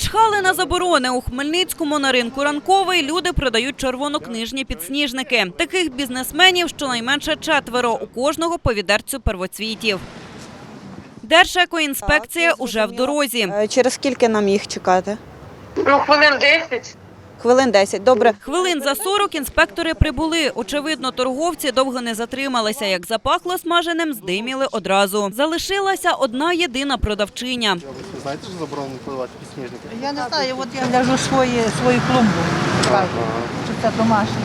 Начхали на заборони у Хмельницькому на ринку ранковий люди продають червонокнижні підсніжники. Таких бізнесменів щонайменше четверо, у кожного по відерцю первоцвітів. Держекоінспекція уже в дорозі. Е, Через скільки нам їх чекати? Ну, хвилин 10. Хвилин 10. Добре. Хвилин за 40 інспектори прибули. Очевидно, торговці довго не затрималися. Як запахло смаженим, здиміли одразу. Залишилася одна єдина продавчиня. Знаєте, що заборонено продавати підсніжники? Я не знаю, от я ляжу свої, свою клумбу, кажу, що це домашнє.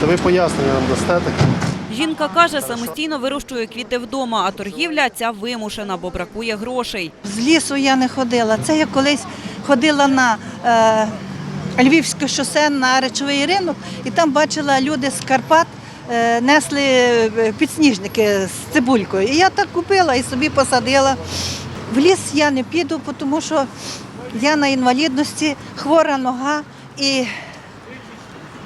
Та ви пояснення нам дасте таке? Жінка каже, самостійно вирощує квіти вдома, а торгівля ця вимушена, бо бракує грошей. З лісу я не ходила. Це я колись ходила на е, Львівське шосе на речовий ринок, і там бачила люди з Карпат. е, Несли е, підсніжники з цибулькою. І я так купила і собі посадила. В ліс я не піду, тому що я на інвалідності, хвора нога і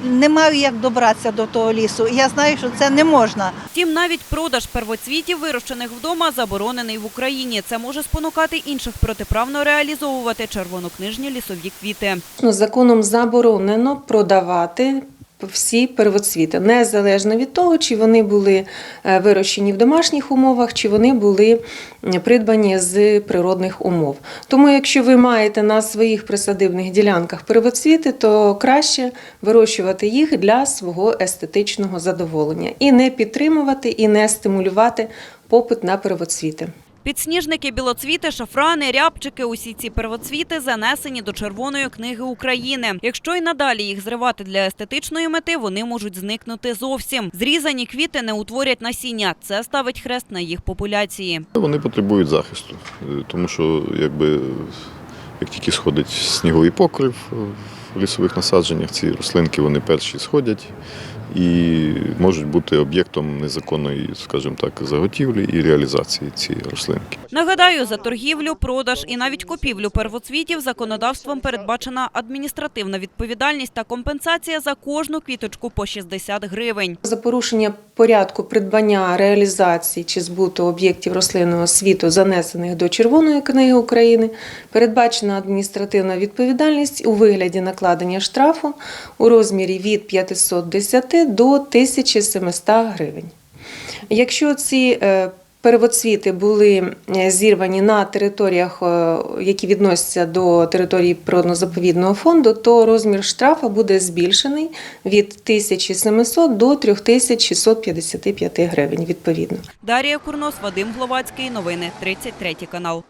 не маю як добратися до того лісу. Я знаю, що це не можна. Втім, навіть продаж первоцвітів, вирощених вдома, заборонений в Україні. Це може спонукати інших протиправно реалізовувати червонокнижні лісові квіти. Ну, Законом заборонено продавати всі первоцвіти, незалежно від того, чи вони були е, вирощені в домашніх умовах, чи вони були придбані з природних умов. Тому, якщо ви маєте на своїх присадибних ділянках первоцвіти, то краще вирощувати їх для свого естетичного задоволення і не підтримувати, і не стимулювати попит на первоцвіти. Підсніжники, білоцвіти, шафрани, рябчики – усі ці первоцвіти занесені до Червоної книги України. Якщо й надалі їх зривати для естетичної мети, вони можуть зникнути зовсім. Зрізані квіти не утворять насіння. Це ставить хрест на їх популяції. Вони потребують захисту, тому що якби як тільки сходить сніговий покрив в лісових насадженнях, ці рослинки вони перші сходять і можуть бути об'єктом незаконної, скажімо так, заготівлі і реалізації цієї рослинки. Нагадаю, за торгівлю, продаж і навіть купівлю первоцвітів законодавством передбачена адміністративна відповідальність та компенсація за кожну квіточку по 60 гривень. За порушення порядку придбання, реалізації чи збуту об'єктів рослинного світу, занесених до Червоної книги України, передбачена адміністративна відповідальність у вигляді накладення штрафу у розмірі від 510 до 1700 гривень. Якщо ці е, первоцвіти були е, зірвані на територіях, е, які відносяться до території природно-заповідного фонду, то розмір штрафу буде збільшений від 1700 до 3655 гривень відповідно. Дарія Курнос, Вадим Гловацький. Новини 33 канал.